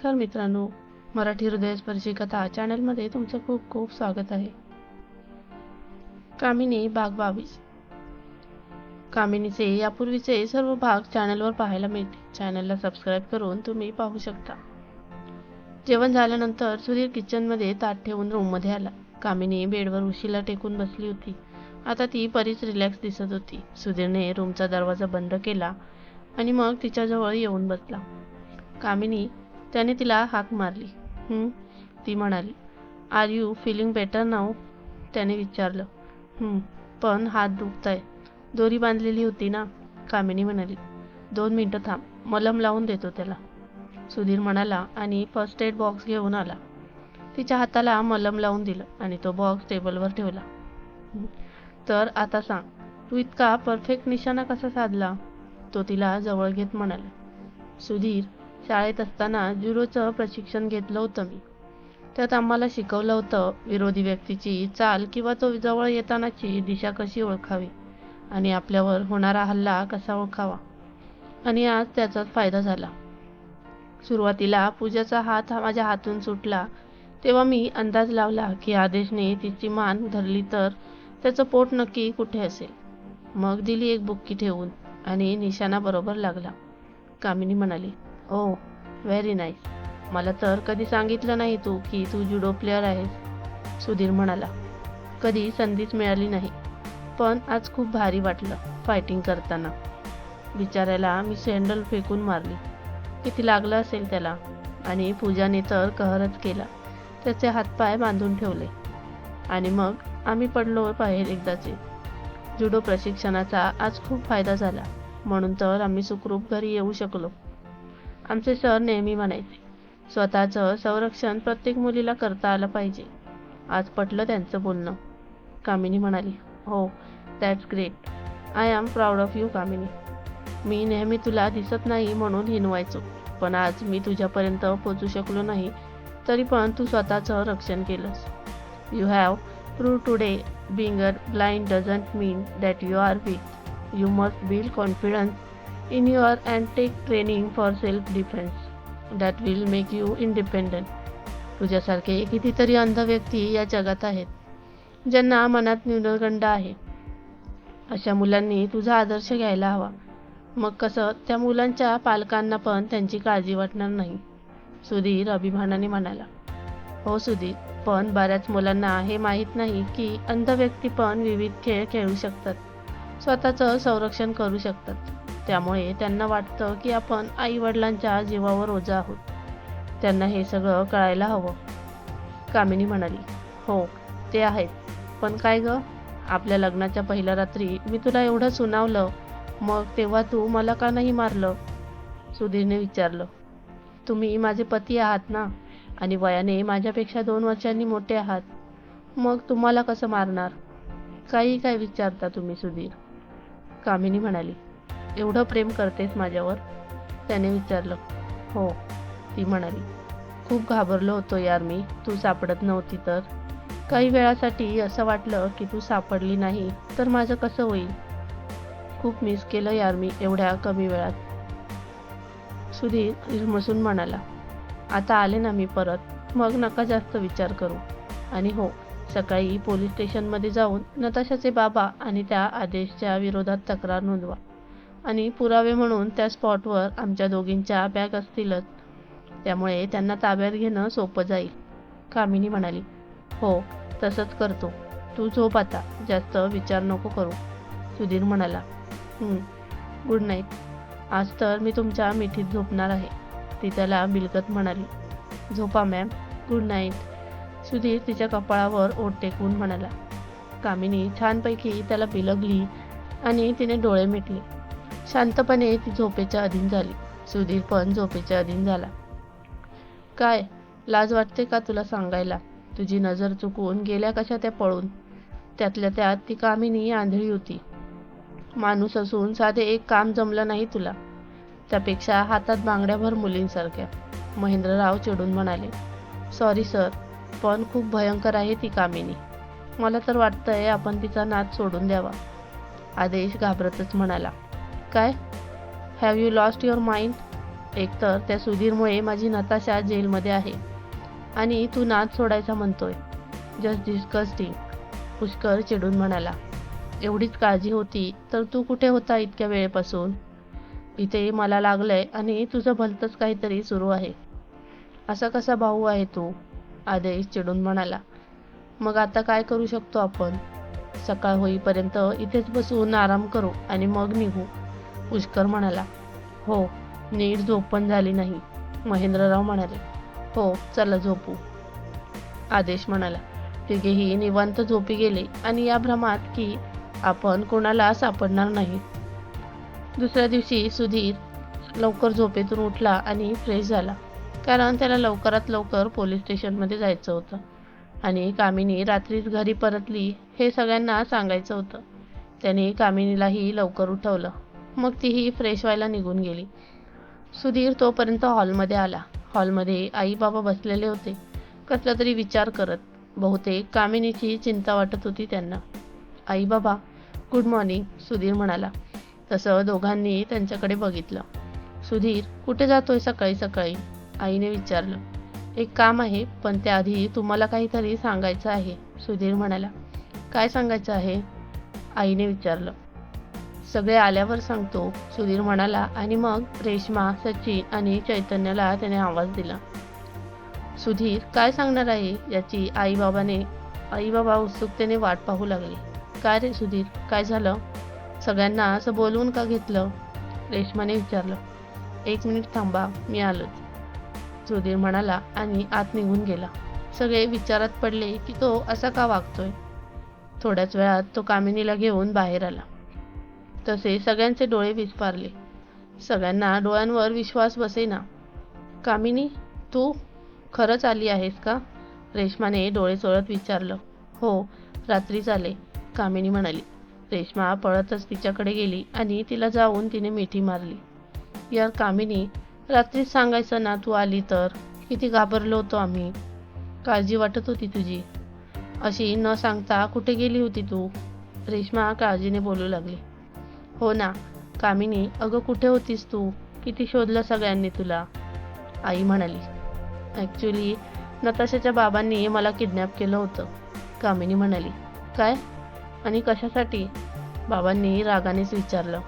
नमस्कार मित्रांनो. मराठी हृदयस्पर्शी कथा चॅनलमध्ये तुमचं खूप खूप स्वागत आहे. कामिनी भाग बावीस. कामिनीचे यापूर्वीचे सर्व भाग चॅनलवर पाहायला मिळते चॅनलला सबस्क्राईब करून तुम्ही पाहू शकता. जेवण झाल्यानंतर सुधीर किचनमध्ये ताट ठेवून रूममध्ये आला. कामिनी बेडवर उशीला टेकून बसली होती. आता ती बरीच रिलॅक्स दिसत होती. सुधीरने रूमचा दरवाजा बंद केला आणि मग तिच्याजवळ येऊन बसला. कामिनी त्याने तिला हाक मारली. ती म्हणाली. Are you feeling better now त्याने विचारलं. पण हात दुखताय. दोरी बांधलेली होती ना? कामिनी म्हणाली. दोन मिनटं थांब. मलम लावून देतो त्याला. सुधीर म्हणाला आणि फर्स्ट एड बॉक्स घेऊन आला. तिच्या हाताला मलम लावून दिलं आणि तो बॉक्स टेबलवर ठेवला. तर आता सांग तू इतका परफेक्ट निशाणा कसा साधला? तो तिला जवळ घेत म्हणाला. सुधीर शाळेत असताना जुडोचं प्रशिक्षण घेतलं होतं मी. त्यात आम्हाला शिकवलं होतं विरोधी व्यक्तीची चाल किंवा तो जवळ येतानाची दिशा कशी ओळखावी आणि आपल्यावर होणारा हल्ला कसा ओळखावा. आणि आज त्याचाच फायदा झाला. सुरुवातीला पूजाचा हात हा माझ्या हातून सुटला. तेव्हा मी अंदाज लावला की आदेशने तिची मान धरली तर त्याचं पोट नक्की कुठे असेल. मग दिली एक बुक्की ठेवून आणि निशाणा बरोबर लागला. कामिनी म्हणाली ओ व्हेरी नाईस मला तर कधी सांगितलं नाही तू की तू जुडो प्लेअर आहेस? सुधीर म्हणाला. कधी संधीच मिळाली नाही. पण आज खूप भारी वाटलं फायटिंग करताना. बिचाऱ्याला मी सँडल फेकून मारली. किती लागलं असेल त्याला? आणि पूजाने तर कहरच केला. त्याचे हातपाय बांधून ठेवले. आणि मग आम्ही पडलो बाहेर एकदाचे. जुडो प्रशिक्षणाचा आज खूप फायदा झाला. म्हणून तर आम्ही सुखरूप घरी येऊ शकलो. आमचे सर नेहमी म्हणायचे स्वतःचं संरक्षण प्रत्येक मुलीला करता आलं पाहिजे. आज पटलं त्यांचं बोलणं. कामिनी म्हणाली हो that's great I am proud of you Kamini. मी नेहमी तुला दिसत नाही म्हणून हिनवायचो पण आज मी तुझ्यापर्यंत पोचू शकलो नाही तरी पण तू स्वतःचं रक्षण केलंस. You have proved today being a blind doesn't mean that you are weak you must build confidence in your and take training for self defence that will make you independent तुझ्यासारखे कितीतरी अंध व्यक्ती या जगात आहेत ज्यांना मनात न्यूनगंड आहे. अशा मुलांनी तुझा आदर्श घ्यायला हवा. मग कसं? त्या मुलांच्या पालकांना पण त्यांची काळजी वाटणार नाही सुधीर अभिमानाने म्हणाला. हो सुधीर पण बऱ्याच मुलांना हे माहीत नाही की अंध व्यक्ती पण विविध खेळ खेळू शकतात. स्वतःचं संरक्षण करू शकतात. त्यामुळे त्यांना वाटतं की आपण आई वडिलांच्या जीवावर ओझा आहोत. त्यांना हे सगळं कळायला हवं. कामिनी म्हणाली हो ते आहेत. पण काय ग? आपल्या लग्नाच्या पहिल्या रात्री मी तुला एवढं सुनावलं. मग तेव्हा तू मला का नाही मारलं? सुधीरने विचारलं तुम्ही माझे पती आहात ना? आणि वयाने माझ्यापेक्षा दोन वर्षांनी मोठे आहात. मग तुम्हाला कसं मारणार? काही काय विचारता तुम्ही सुधीर. कामिनी म्हणाली एवढं प्रेम करतेस माझ्यावर? त्याने विचारलं. हो ती म्हणाली. खूप घाबरलो होतो यार मी. तू सापडत नव्हती तर. काही वेळासाठी असं वाटलं की तू सापडली नाही तर माझं कसं होईल? खूप मिस केलं यार मी एवढ्या कमी वेळात. सुधीर हिरमसून म्हणाला आता आले ना मी परत. मग नका जास्त विचार करू. आणि हो सकाळी पोलीस स्टेशनमध्ये जाऊन नताशाचे बाबा आणि त्या आदेशच्या विरोधात तक्रार नोंदवा. आणि पुरावे म्हणून त्या स्पॉटवर आमच्या दोघींच्या बॅग असतीलच. त्यामुळे त्यांना ताब्यात घेणं सोपं जाईल. कामिनी म्हणाली हो तसंच करतो. तू झोप आता. जास्त विचार नको करू. सुधीर म्हणाला गुड नाईट. आज तर मी तुमच्या मिठीत झोपणार आहे. ती त्याला बिलकत म्हणाली झोपा मॅम. Good night. सुधीर तिच्या कपाळावर ओट टेकवून म्हणाला कामिनी छानपैकी त्याला बिलगली आणि तिने डोळे मिटले. शांतपणे ती झोपेच्या अधीन झाली. सुधीर पण झोपेच्या अधीन झाला. काय लाज वाटते का तुला सांगायला? तुझी नजर चुकून गेल्या कशा त्या पळून? त्यातल्या त्यात ती कामिनी आंधळी होती. माणूस असून साधे एक काम जमलं नाही तुला. त्यापेक्षा हातात बांगड्याभर मुलींसारख्या. महेंद्रराव चिडून म्हणाले सॉरी सर पण खूप भयंकर आहे ती कामिनी. मला तर वाटतंय आपण तिचा नाद सोडून द्यावा. आदेश घाबरतच म्हणाला. काय? Have you lost your mind एकतर त्या सुधीरमुळे माझी नताशा जेलमध्ये आहे. आणि तू नाच सोडायचा म्हणतोय. जस्ट डिस्कस्टिंग पुष्कर चिडून म्हणाला. एवढीच काळजी होती तर तू कुठे होता इतक्या वेळेपासून? इथे मला लागलंय आणि तुझं भलतंच काहीतरी सुरू आहे. असा कसा भाऊ आहे तू? आदेश चिडून म्हणाला. मग आता काय करू शकतो आपण? सकाळ होईपर्यंत इथेच बसून आराम करू आणि मग निघू. पुष्कर म्हणाला हो नीट झोप पण झाली नाही महेंद्रराव म्हणाले. हो चला झोपू. आदेश म्हणाला. तिघेही निवांत झोपी गेले आणि या भ्रमात की आपण कोणाला सापडणार नाही. दुसऱ्या दिवशी सुधीर लवकर झोपेतून उठला आणि फ्रेश झाला कारण त्याला लवकरात लवकर पोलीस स्टेशनमध्ये जायचं होतं आणि कामिनी रात्रीच घरी परतली हे सगळ्यांना सांगायचं होतं. त्याने कामिनीलाही लवकर उठवलं. मग तीही फ्रेश व्हायला निघून गेली. सुधीर तोपर्यंत हॉलमध्ये आला. हॉलमध्ये आई बाबा बसलेले होते. कसला तरी विचार करत. बहुतेक कामिनीची चिंता वाटत होती त्यांना. आई बाबा गुड मॉर्निंग सुधीर म्हणाला. तसं दोघांनी त्यांच्याकडे बघितलं. सुधीर कुठे जातोय सकाळी सकाळी? आईने विचारलं. एक काम आहे पण त्याआधी तुम्हाला काहीतरी सांगायचं आहे सुधीर म्हणाला. काय सांगायचं आहे? आईने विचारलं. सगळे आल्यावर सांगतो सुधीर म्हणाला आणि मग रेश्मा सचिन आणि चैतन्याला त्याने आवाज दिला. सुधीर काय सांगणार आहे? याची आईबाबाने आईबाबा उत्सुकतेने वाट पाहू लागले. काय रे सुधीर? काय झालं? सगळ्यांना असं बोलवून का घेतलं? रेश्माने विचारलं. एक मिनिट थांबा मी आलोच सुधीर म्हणाला आणि आत निघून गेला. सगळे विचारात पडले की तो असा का वागतोय? थोड्याच वेळात तो कामिनीला घेऊन बाहेर आला. तसे सगळ्यांचे डोळे विस्फारले सगळ्यांना डोळ्यांवर विश्वास बसेना. कामिनी तू खरंच आली आहेस का? रेश्माने डोळे चोळत विचारलं. हो रात्रीच आले कामिनी म्हणाली. रेश्मा पळतच तिच्याकडे गेली आणि तिला जाऊन तिने मिठी मारली. यार कामिनी रात्रीच सांगायचं ना तू आली तर? किती घाबरलो होतो आम्ही. काळजी वाटत होती तुझी. अशी न सांगता कुठे गेली होती तू? रेश्मा काळजीने बोलू लागली. हो ना. कामिनी अगं कुठे होतीस तू? किती शोधलं सगळ्यांनी तुला? आई म्हणाली. ॲक्च्युली नताशाच्या बाबांनी मला किडनॅप केलं होतं. कामिनी म्हणाली काय? आणि कशासाठी? बाबांनी रागानेच विचारलं.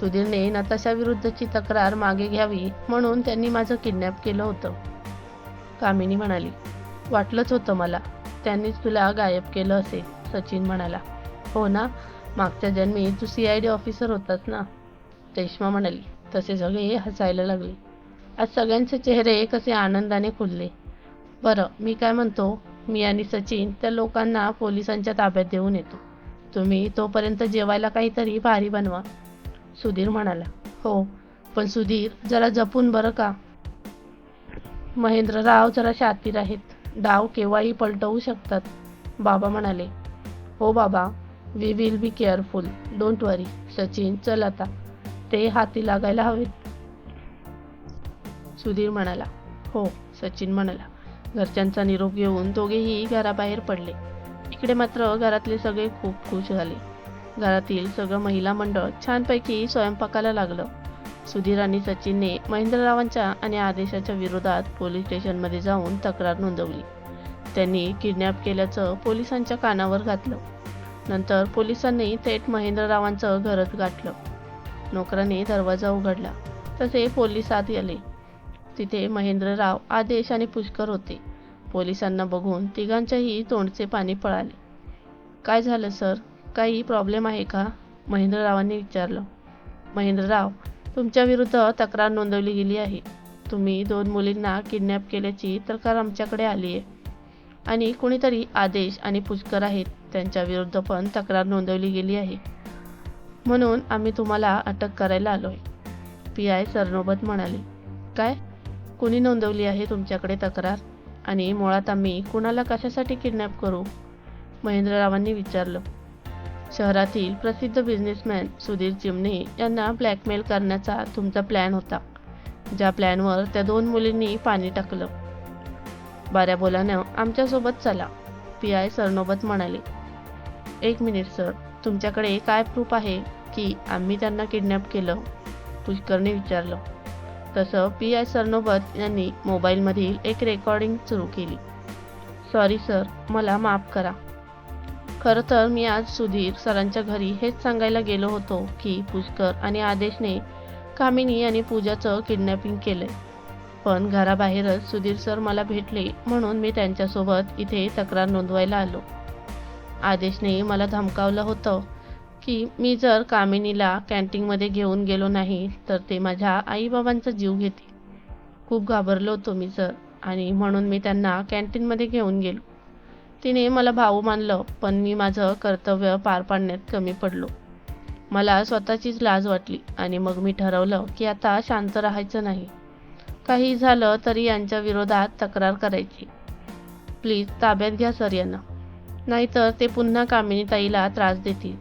सुधीरने नताशाविरुद्धची तक्रार मागे घ्यावी म्हणून त्यांनी माझं किडनॅप केलं होतं. कामिनी म्हणाली वाटलंच होतं मला. त्यांनीच तुला गायब केलं असेल सचिन म्हणाला. हो ना? मागच्या जन्मी तू सी आय डी ऑफिसर होतास ना? रेश्मा म्हणाली. तसे सगळे हसायला लागले. आज सगळ्यांचे चेहरे कसे आनंदाने खुलले बरं मी काय म्हणतो? मी आणि सचिन त्या लोकांना पोलिसांच्या ताब्यात देऊन येतो. तुम्ही तोपर्यंत जेवायला काहीतरी भारी बनवा. सुधीर म्हणाला. हो पण सुधीर जरा जपून बरं का? महेंद्रराव जरा शातीर आहेत. डाव केव्हाही पलटवू शकतात. बाबा म्हणाले. हो बाबा we will be careful don't worry Sachin चल आता. ते हाती लागायला हवेत. सुधीर म्हणाला हो सचिन म्हणाला. घरच्यांचा निरोप घेऊन दोघेही घराबाहेर पडले. इकडे मात्र घरातले सगळे खूप खुश झाले. घरातील सगळं महिला मंडळ छानपैकी स्वयंपाकाला लागलं. सुधीर आणि सचिनने महेंद्ररावांच्या आणि आदेशाच्या विरोधात पोलीस स्टेशनमध्ये जाऊन तक्रार नोंदवली. त्यांनी किडनॅप केल्याचं पोलिसांच्या कानावर घातलं. नंतर पोलिसांनी थेट महेंद्ररावांचं घरच गाठलं. नोकराने दरवाजा उघडला. तसे पोलीस आत आले. तिथे महेंद्रराव आदेश आणि पुष्कर होते. पोलिसांना बघून तिघांच्याही तोंडचे पाणी पळाले. काय झालं सर? काही प्रॉब्लेम आहे का? महेंद्ररावांनी विचारलं. महेंद्रराव तुमच्या विरुद्ध तक्रार नोंदवली गेली आहे. तुम्ही दोन मुलींना किडनॅप केल्याची तक्रार आमच्याकडे आली आहे आणि कुणीतरी आदेश आणि पुष्कर आहेत त्यांच्या विरुद्ध पण तक्रार नोंदवली गेली आहे. म्हणून आम्ही तुम्हाला अटक करायला आलो आहे पी आय सरनोबत म्हणाले काय? कुणी नोंदवली आहे तुमच्याकडे तक्रार? आणि मुळात आम्ही कुणाला कशासाठी किडनॅप करू? महेंद्ररावांनी विचारलं. शहरातील प्रसिद्ध बिझनेसमॅन सुधीर चिमणे यांना ब्लॅकमेल करण्याचा तुमचा प्लॅन होता. ज्या प्लॅनवर त्या दोन मुलींनी पाणी टाकलं. बाऱ्या बोलानं आमच्यासोबत चला पी आय सरनोबत म्हणाले. एक मिनिट सर. तुमच्याकडे काय प्रूफ आहे की आम्ही त्यांना किडनॅप केलं? पुष्करने विचारलं. तसं पी आय सरनोबत यांनी मोबाईलमधील एक रेकॉर्डिंग सुरू केली. Sorry sir. मला माफ करा. खरं तर मी आज सुधीर सरांच्या घरी हेच सांगायला गेलो होतो की पुष्कर आणि आदेशने कामिनी आणि पूजाचं किडनॅपिंग केलंय. पण घराबाहेरच सुधीर सर मला भेटले म्हणून मी त्यांच्यासोबत इथे तक्रार नोंदवायला आलो. आदेशने मला धमकावलं होतं की मी जर कामिनीला कॅन्टीनमध्ये घेऊन गेलो नाही तर ते माझ्या आईबाबांचा जीव घेते खूप घाबरलो होतो मी सर आणि म्हणून मी त्यांना कॅन्टीनमध्ये घेऊन गेलो. तिने मला भाऊ मानलं पण मी माझं कर्तव्य पार पाडण्यात कमी पडलो. मला स्वतःचीच लाज वाटली आणि मग मी ठरवलं की आता शांत राहायचं नाही. काही झालं तरी यांच्या विरोधात तक्रार करायची. प्लीज ताब्यात घ्या सर यांना. नाहीतर ते पुन्हा कामिनी ताईला त्रास देतील.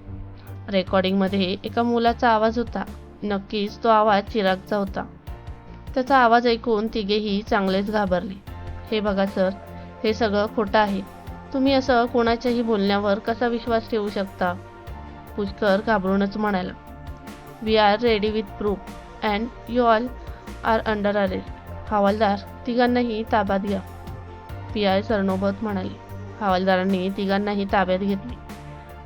रेकॉर्डिंगमध्ये एका मुलाचा आवाज होता. नक्कीच तो आवाज चिरागचा होता. त्याचा आवाज ऐकून तिघेही चांगलेच घाबरले. हे बघा सर. हे सगळं खोटं आहे. तुम्ही असं कोणाच्याही बोलण्यावर कसा विश्वास ठेवू शकता? पुष्कर घाबरूनच म्हणाला. We are ready with proof and you all are under arrest हवालदार तिघांनाही ताब्यात घ्या पी आय सरनोबत म्हणाले. हवालदारांनी तिघांनाही ताब्यात घेतले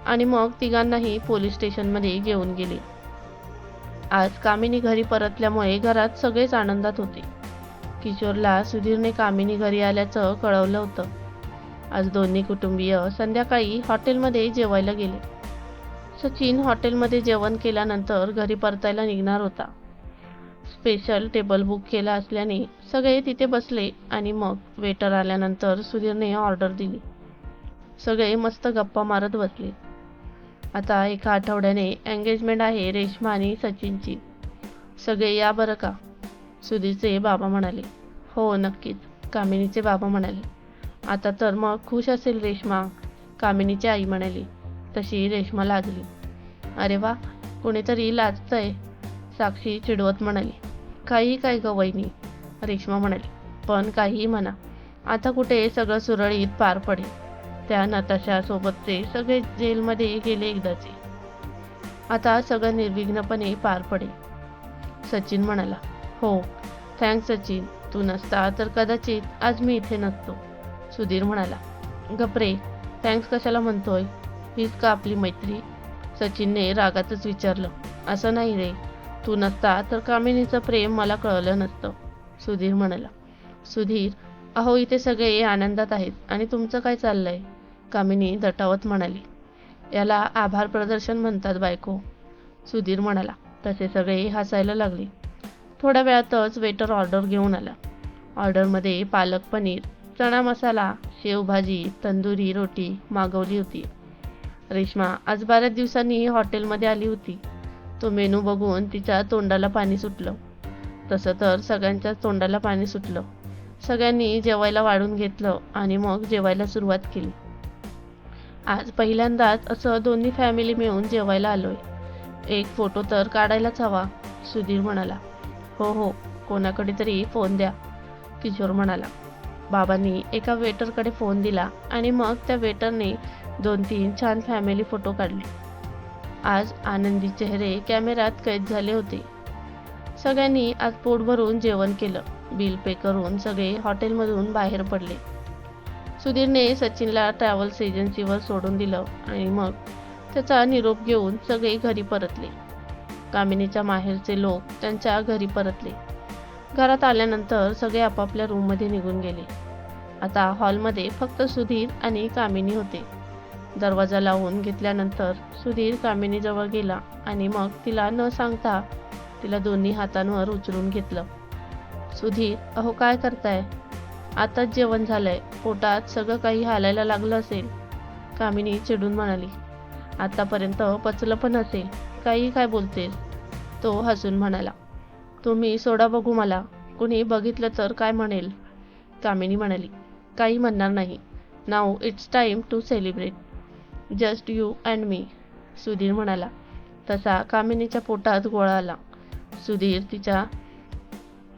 आणि मग तिघांनाही पोलीस स्टेशनमध्ये घेऊन गेले. आज कामिनी घरी परतल्यामुळे घरात सगळेच आनंदात होते. किशोरला सुधीरने कामिनी घरी आल्याचं कळवलं होतं. आज दोन्ही कुटुंबीय संध्याकाळी हॉटेलमध्ये जेवायला गेले. सचिन हॉटेलमध्ये जेवण केल्यानंतर घरी परतायला निघणार होता. स्पेशल टेबल बुक केला असल्याने सगळे तिथे बसले आणि मग वेटर आल्यानंतर सुधीरने ऑर्डर दिली. सगळे मस्त गप्पा मारत बसले. आता एका आठवड्याने एंगेजमेंट आहे रेश्मा आणि सचिनची. सगळे या बरं का? सुधीरचे बाबा म्हणाले. हो नक्कीच कामिनीचे बाबा म्हणाले. आता तर मग खुश असेल रेश्मा कामिनीची आई म्हणाली. तशी रेश्मा लाजली. अरे वा कोणीतरी लाजतंय साक्षी चिडवत म्हणाली. काही काय ग वहिनी रेश्मा म्हणाली. पण काहीही म्हणा. आता कुठे सगळं सुरळीत पार पडेल. त्या नताशा सोबतचे सगळे जेलमध्ये गेले एकदाचे. आता सगळं निर्विघ्नपणे पार पडेल. सचिन म्हणाला हो थँक्स सचिन. तू नसता तर कदाचित आज मी इथे नसतो. सुधीर म्हणाला गप्रे थँक्स कशाला म्हणतोय? हीच का आपली मैत्री? सचिनने रागातच विचारलं असं नाही रे. तू नसता तर कामिनीचं प्रेम मला कळलं नसतं सुधीर म्हणाला. सुधीर अहो इथे सगळे आनंदात आहेत आणि तुमचं काय चाललंय? कामिनी दटावत म्हणाली. याला आभार प्रदर्शन म्हणतात बायको. सुधीर म्हणाला. तसे सगळे हसायला लागले. थोड्या वेळातच वेटर ऑर्डर घेऊन आला. ऑर्डरमध्ये पालक पनीर चणा मसाला शेवभाजी तंदुरी रोटी मागवली होती. रेश्मा आज बऱ्याच दिवसांनी हॉटेलमध्ये आली होती. तो मेनू बघून तिच्या तोंडाला पाणी सुटलं. तसं तर सगळ्यांच्याच तोंडाला पाणी सुटलं. सगळ्यांनी जेवायला वाढून घेतलं आणि मग जेवायला सुरुवात केली. आज पहिल्यांदाच असं दोन्ही फॅमिली मिळून जेवायला आलोय. एक फोटो तर काढायलाच हवा सुधीर म्हणाला. हो हो कोणाकडे तरी फोन द्या किशोर म्हणाला. बाबांनी एका वेटरकडे फोन दिला आणि मग त्या वेटरने दोन तीन छान फॅमिली फोटो काढले. आज आनंदी चेहरे कॅमेऱ्यात कैद झाले होते. सगळ्यांनी आज पोट भरून जेवण केलं. बिल पे करून सगळे हॉटेलमधून बाहेर पडले. सुधीरने सचिनला ट्रॅव्हल्स एजन्सीवर सोडून दिलं आणि मग त्याचा निरोप घेऊन सगळे घरी परतले. कामिनीच्या माहेरचे लोक त्यांच्या घरी परतले. घरात आल्यानंतर सगळे आपापल्या रूममध्ये निघून गेले. आता हॉलमध्ये फक्त सुधीर आणि कामिनी होते. दरवाजा लावून घेतल्यानंतर सुधीर कामिनीजवळ गेला आणि मग तिला न सांगता तिला दोन्ही हातांवर उचलून घेतलं. सुधीर अहो काय करताय? आताच जेवण झालंय. पोटात सगळं काही हालायला लागलं असेल. कामिनी चिडून म्हणाली. आतापर्यंत पचलं पण असेल. काही काय बोलतील तो हसून म्हणाला. तुम्ही सोडा बघू मला. कुणी बघितलं तर काय म्हणेल? कामिनी म्हणाली. काही म्हणणार नाही. Now it's time to celebrate. Just you and me Sudhir म्हणाला. तसा कामिनीच्या पोटात गोळा आला. सुधीर तिच्या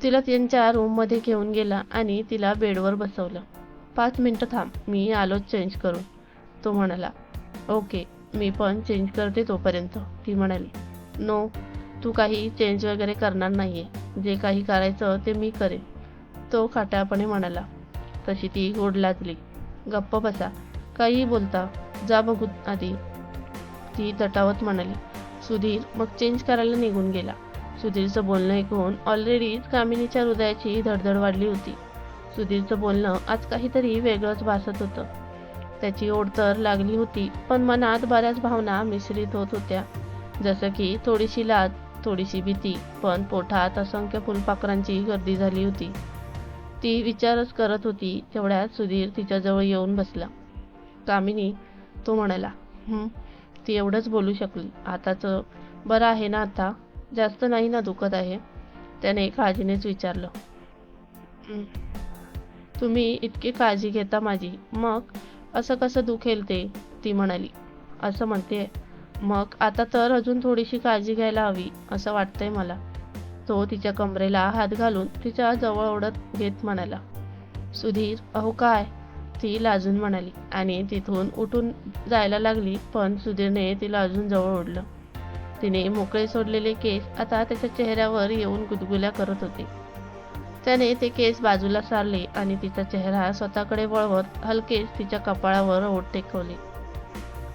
तिला त्यांच्या रूममध्ये घेऊन गेला आणि तिला बेडवर बसवलं. पाच मिनटं थांब मी आलोच चेंज करून. तो म्हणाला ओके मी पण चेंज करते तोपर्यंत ती म्हणाली. नो तू काही चेंज वगैरे करणार नाही आहे जे काही करायचं ते मी करेन. तो खाट्यापणे म्हणाला. तशी ती गोड लाजली. गप्प बसा. काहीही बोलता. जा बघू आधी ती तटावत म्हणाली सुधीर मग चेंज करायला निघून गेला. सुधीरचं बोलणं ऐकून ऑलरेडीच कामिनीच्या हृदयाची धडधड वाढली होती. सुधीरचं बोलणं आज काहीतरी वेगळंच भासत होतं. त्याची ओढ तर लागली होती पण मनात बऱ्याच भावना मिश्रित होत होत्या. जसं की थोडीशी लाज थोडीशी भीती पण पोटात असंख्य फुलपाखरांची गर्दी झाली होती. ती विचारच करत होती तेवढ्यात सुधीर तिच्याजवळ येऊन बसला. कामिनी तो म्हणाला ती एवढंच बोलू शकली. आताचं बरं आहे ना आता? जास्त नाही ना दुखत आहे? त्याने काळजीनेच विचारलं. तुम्ही इतकी काळजी घेता माझी. मग असं कसं दुखेल ते? ती म्हणाली. असं म्हणते. मग आता तर अजून थोडीशी काळजी घ्यायला हवी असं वाटतंय मला. तो तिच्या कमरेला हात घालून तिच्या जवळ ओढत घेत म्हणाला सुधीर अहो काय? ती लाजून म्हणाली आणि तिथून उठून जायला लागली पण सुधीरने तिला अजून जवळ ओढलं. तिने मोकळे सोडलेले केस आता त्याच्या चेहऱ्यावर येऊन गुदगुल्या करत होते. त्याने ते केस बाजूला सारले आणि तिचा चेहरा स्वतःकडे वळवत हलकेच तिच्या कपाळावर ओठ टेकवले.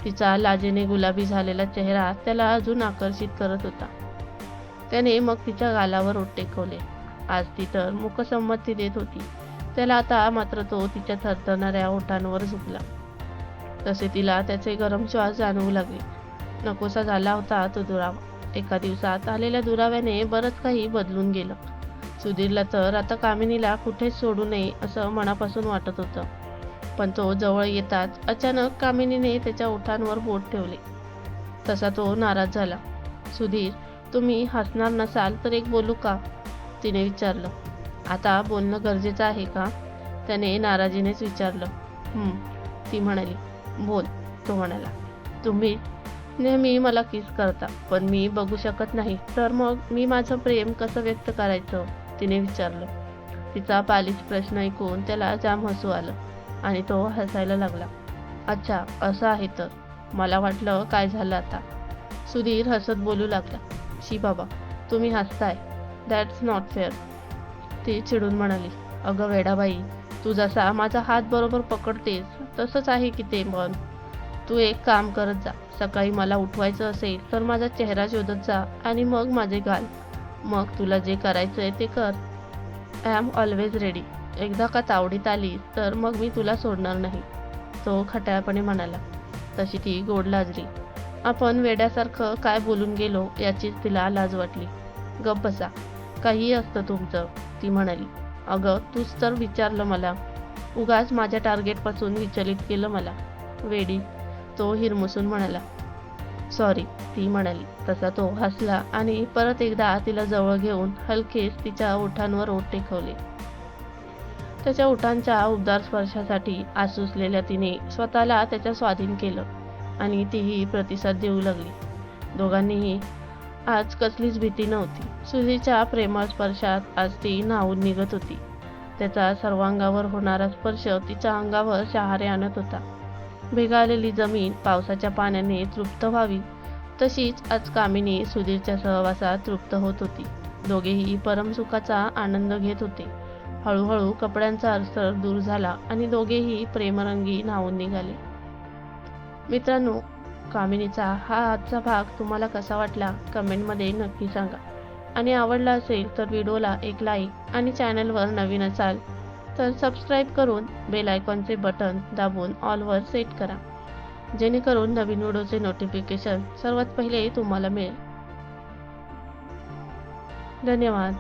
तिचा लाजेने गुलाबी झालेला चेहरा त्याला अजून आकर्षित करत होता. त्याने मग तिच्या गालावर ओठ टेकवले. आज ती तर मुकसंमती देत होती. त्याला आता मात्र तो तिच्या थरथरणाऱ्या ओठांवर झुकला. तसे तिला त्याचे गरम श्वास जाणवू लागले. नकोसा झाला होता तो दुरावा. एका दिवसात आलेल्या दुराव्याने बरंच काही बदलून गेलं. सुधीरला तर आता कामिनीला कुठेच सोडू नये असं मनापासून वाटत होतं. पण तो जवळ येताच अचानक कामिनीने त्याच्या ओठांवर बोट ठेवले. तसा तो नाराज झाला. सुधीर तुम्ही हसणार नसाल तर एक बोलू का? तिने विचारलं. आता बोलणं गरजेचं आहे का? त्याने नाराजीनेच विचारलं. ती म्हणाली बोल तो म्हणाला तुम्ही नेहमी मला किस करता पण मी बघू शकत नाही. तर मग मी माझं प्रेम कसं व्यक्त करायचं? तिने विचारलं. तिचा पालिश प्रश्न ऐकून त्याला जाम हसू आलं आणि तो हसायला लागला. अच्छा असं आहे तर. मला वाटलं काय झालं आता? सुधीर हसत बोलू लागला. शी बाबा तुम्ही हसताय. दॅट्स नॉट फेअर ती चिडून म्हणाली अगं वेडाबाई तू जसा माझा हात बरोबर पकडतेस तसंच आहे की ते मन. तू एक काम करत जा. सकाळी मला उठवायचं असेल तर माझा चेहरा शोधत जा आणि मग माझे घाल मग तुला जे करायचं आहे ते कर. आय एम ऑलवेज रेडी एकदा का तावडीत आली तर मग मी तुला सोडणार नाही. तो खट्याळपणे म्हणाला. तशी ती गोड लाजली. आपण वेड्यासारखं काय बोलून गेलो याचीच तिला लाज वाटली. गप बसा. काहीही असतं तुमचं ती म्हणाली. अगं तूच तर विचारलं मला. उगाच माझ्या टार्गेटपासून विचलित केलं मला. वेडी तो हिरमुसून म्हणाला. सॉरी ती म्हणाली. तसा तो हसला आणि परत एकदा तिला जवळ घेऊन हलकेच तिच्या ओठांवर ओठ टेकवले. त्याच्या ओठांच्या उबदार स्पर्शासाठी आसुसलेल्या तिने स्वतःला त्याच्या स्वाधीन केलं आणि तीही प्रतिसाद देऊ लागली. दोघांनीही आज कसलीच भीती नव्हती. सुधीच्या प्रेमळ स्पर्शात आज ती न्हावून निघत होती. त्याचा सर्वांगावर होणारा स्पर्श तिच्या अंगावर शहारे आणत होता. भेगाळलेली जमीन पावसाच्या पाण्याने तृप्त व्हावी. तशीच आज कामिनी सुधीरच्या सहवासात तृप्त होत होती. दोघेही परमसुखाचा आनंद घेत होते. हळूहळू कपड्यांचा अडसर दूर झाला आणि दोघेही प्रेमरंगी न्हावून निघाले. मित्रांनो कामिनीचा हा आजचा भाग तुम्हाला कसा वाटला कमेंटमध्ये नक्की सांगा. आणि आवडला असेल तर व्हिडिओला एक लाईक आणि चॅनलवर नवीन असाल तर सबस्क्राईब करून बेल आयकॉनचे बटन दाबून ऑलवर सेट करा. जेणेकरून नवीन व्हिडिओचे नोटिफिकेशन सर्वात पहिले तुम्हाला मिळेल. धन्यवाद.